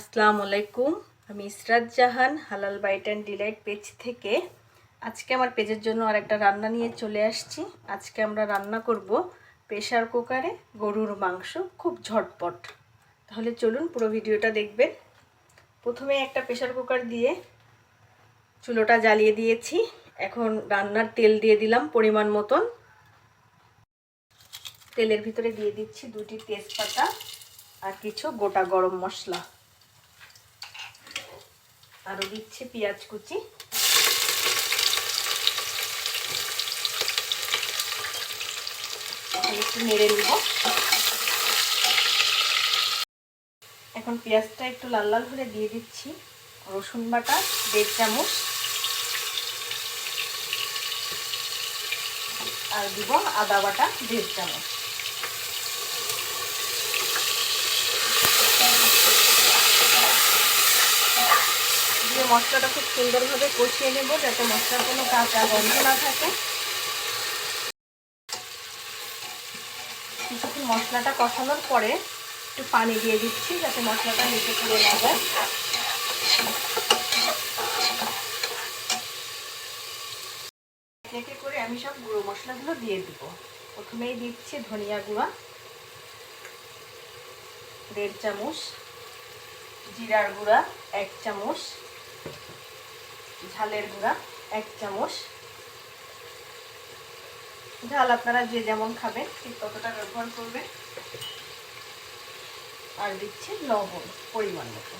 আসসালামু আলাইকুম। আমি ইসরাত জাহান, হালাল বাইট অ্যান্ড ডিলাইট পেজ থেকে। আজকে আমার পেজের জন্য আর একটা রান্না নিয়ে চলে আসছি। আজকে আমরা রান্না করব প্রেশার কুকারে গরুর মাংস খুব ঝটপট। তাহলে চলুন পুরো ভিডিওটা দেখবেন। প্রথমে একটা প্রেশার কুকার দিয়ে চুলোটা জ্বালিয়ে দিয়েছি। এখন রান্নার তেল দিয়ে দিলাম পরিমাণ মতন। তেলের ভিতরে দিয়ে দিচ্ছি দুটি তেজপাতা আর কিছু গোটা গরম মশলা। আরও দিচ্ছি পেঁয়াজ কুচি। একটু নেড়ে নিব। এখন পেঁয়াজটা একটু লাল লাল করে দিয়ে দিচ্ছি। রসুন বাটা, দেড় চামচ। আর দিব আদা বাটা, দেড় চামচ। দিয়ে মশলাটা খুব সুন্দরভাবে কষিয়ে নেব যাতে মশলার কোনো কাঁচা গন্ধ না থাকে। কিছুক্ষণ মশলাটা কষানোর পরে একটু পানি দিয়ে দিচ্ছি যাতে মশলাটা নিচে পুড়ে না যায়। একে করে আমি সব গুঁড়ো মশলাগুলো দিয়ে দিব। প্রথমেই দিচ্ছি ধনিয়া গুঁড়া, দেড় চামচ, জিরার গুঁড়া, এক চামচ ঝালের গুঁড়া, এক চামচ। ঝাল আপনারা যে যেমন খাবেন, ঠিক ততটা ব্যবহার করবেন। আর দিচ্ছি লবণ, পরিমাণ মতো।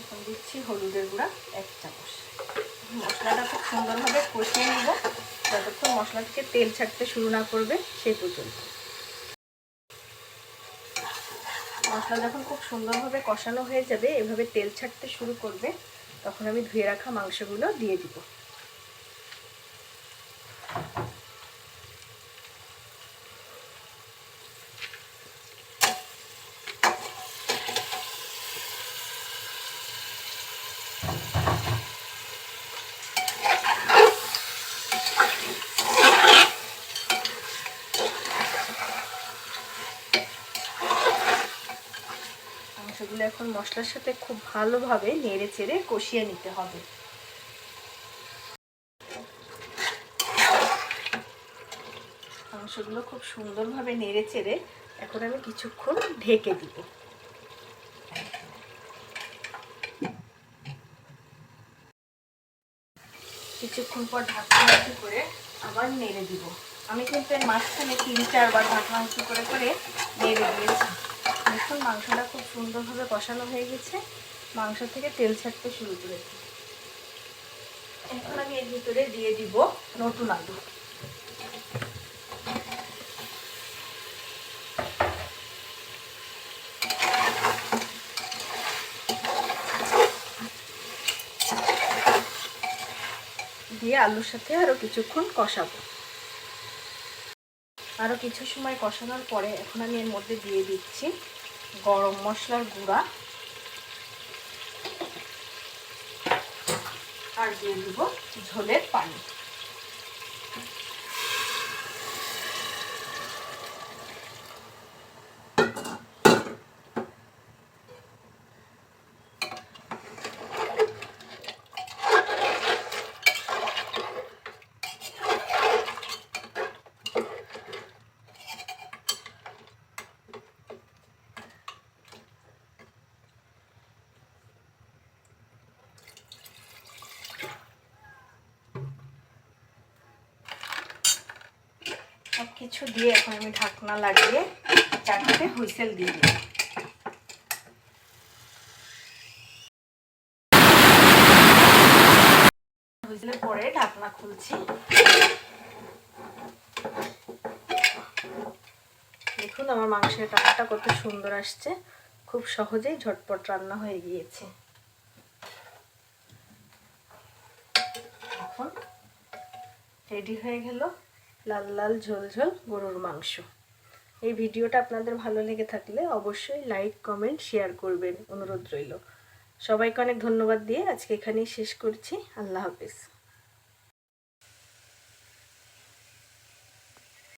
এখন দিচ্ছি হলুদের গুঁড়া, এক চামচ। মশলাটা খুব সুন্দরভাবে কষিয়ে নিব। যতক্ষণ মশলা থেকে তেল ছাড়তে শুরু না করবে সে পর্যন্ত। মশলা যখন খুব সুন্দরভাবে কষানো হয়ে যাবে, এভাবে তেল ছাড়তে শুরু করবে, তখন আমি ধুয়ে রাখা মাংসগুলো দিয়ে দিব। মাংসগুলো এখন মশলার সাথে খুব ভালোভাবে নেড়ে চেড়ে কষিয়ে নিতে হবে। মাংসগুলো খুব সুন্দরভাবে নেড়ে চেড়ে এখন আমি কিছুক্ষণ ঢেকে দিব। কিছুক্ষণ পর ঢাকনা করে আবার নেড়ে দিব। আমি কিন্তু এর মাঝখানে তিন, চারবার ঢাকনা করে করে নেড়ে দিয়েছি। দেখুন মাংসটা খুব সুন্দরভাবে কষানো হয়ে গেছে। মাংস থেকে তেল ছাড়তে শুরু করেছে। এখন আমি এর ভিতরে দিয়ে দিব নতুন আলু। দিয়ে আলুর সাথে আরও কিছুক্ষণ কষাবো। আরও কিছু সময় কষানোর পরে এখন আমি এর মধ্যে দিয়ে দিচ্ছি গরম মশলার গুঁড়া। আর দিয়ে দেবো ঝোলের পানি। সব কিছু দিয়ে এখন আমি ঢাকনা লাগিয়ে চারটে হুইসেল দিয়ে দিই। হুইসেলের পরে ঢাকনা খুলছি। দেখুন আমার মাংসের কালারটা কত সুন্দর আসছে। খুব সহজেই ঝটপট রান্না হয়ে গিয়েছে। এখন রেডি হয়ে গেল। লাল লাল ঝোল ঝোল গরুর মাংস। এই ভিডিওটা আপনাদের ভালো লেগে থাকলে অবশ্যই লাইক, কমেন্ট, শেয়ার করবেন। অনুরোধ রইল। সবাইকে অনেক ধন্যবাদ দিয়ে আজকে এখানেই শেষ করছি। আল্লাহ হাফিজ।